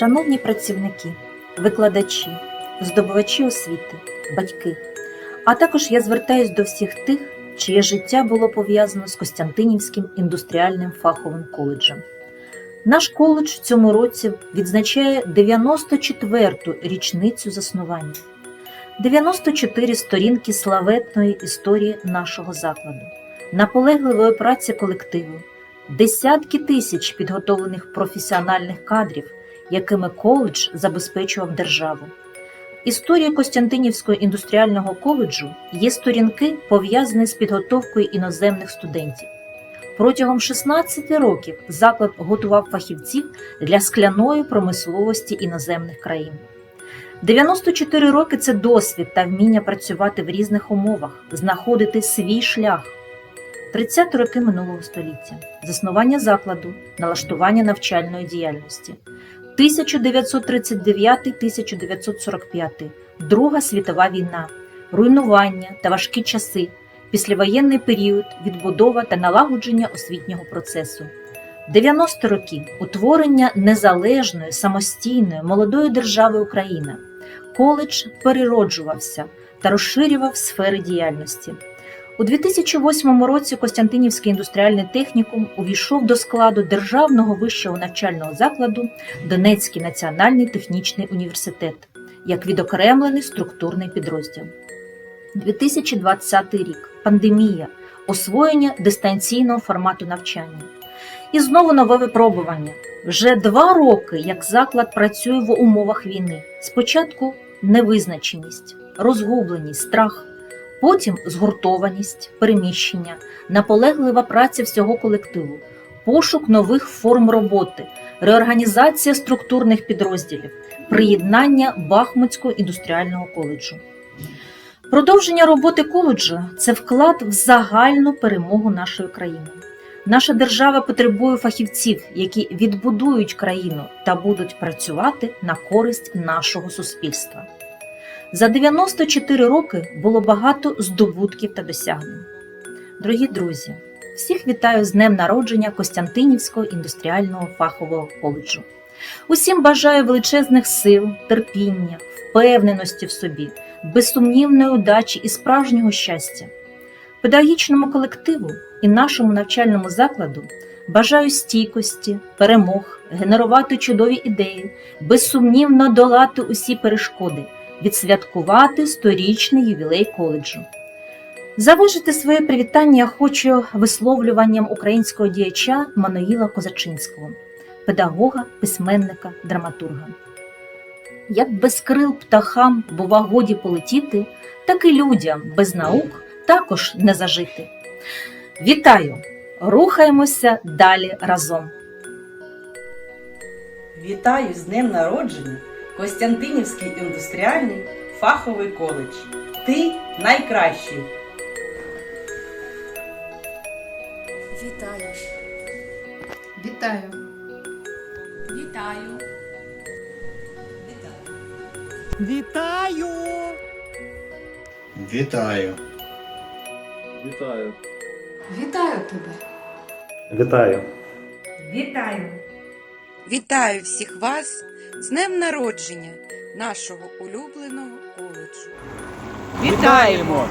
Шановні працівники, викладачі, здобувачі освіти, батьки, а також я звертаюсь до всіх тих, чиє життя було пов'язано з Костянтинівським індустріальним фаховим коледжем. Наш коледж цьому році відзначає 94-ту річницю заснування, 94 сторінки славетної історії нашого закладу, наполегливої праці колективу, десятки тисяч підготовлених професіональних кадрів, якими коледж забезпечував державу. Історія Костянтинівського індустріального коледжу є сторінки, пов'язані з підготовкою іноземних студентів. Протягом 16 років заклад готував фахівців для скляної промисловості іноземних країн. 94 роки це досвід та вміння працювати в різних умовах, знаходити свій шлях. 30 роки минулого століття, заснування закладу, налаштування навчальної діяльності. 1939-1945, Друга світова війна, руйнування та важкі часи, післявоєнний період, відбудова та налагодження освітнього процесу. 90 роки утворення незалежної, самостійної, молодої держави Україна. Коледж перероджувався та розширював сфери діяльності. У 2008 році Костянтинівський індустріальний технікум увійшов до складу Державного вищого навчального закладу Донецький національний технічний університет як відокремлений структурний підрозділ. 2020 рік пандемія, освоєння дистанційного формату навчання. І знову нове випробування. Вже два роки, як заклад працює в умовах війни. Спочатку невизначеність, розгубленість, страх, потім згуртованість, переміщення, наполеглива праця всього колективу, пошук нових форм роботи, реорганізація структурних підрозділів, приєднання Бахмутського індустріального коледжу. Продовження роботи коледжу це вклад в загальну перемогу нашої країни. Наша держава потребує фахівців, які відбудують країну та будуть працювати на користь нашого суспільства. За 94 роки було багато здобутків та досягнень. Дорогі друзі, всіх вітаю з днем народження Костянтинівського індустріального фахового коледжу. Усім бажаю величезних сил, терпіння, впевненості в собі, безсумнівної удачі і справжнього щастя. Педагогічному колективу і нашому навчальному закладу бажаю стійкості, перемог, генерувати чудові ідеї, безсумнівно долати усі перешкоди, відсвяткувати сторічний ювілей коледжу. Завершити своє привітання хочу висловлюванням українського діяча Маноїла Козачинського, педагога, письменника, драматурга. Як без крил птахам бува годі полетіти, так і людям без наук також не зажити. Вітаю! Рухаємося далі разом. Вітаю з днем народження Костянтинівський індустріальний фаховий коледж. Ти найкращий. Вітаю. Вітаю. Вітаю. Вітаю! Вітаю. Вітаю. Вітаю тебе. Вітаю! Вітаю! Вітаю всіх вас з днем народження нашого улюбленого коледжу. Вітаємо!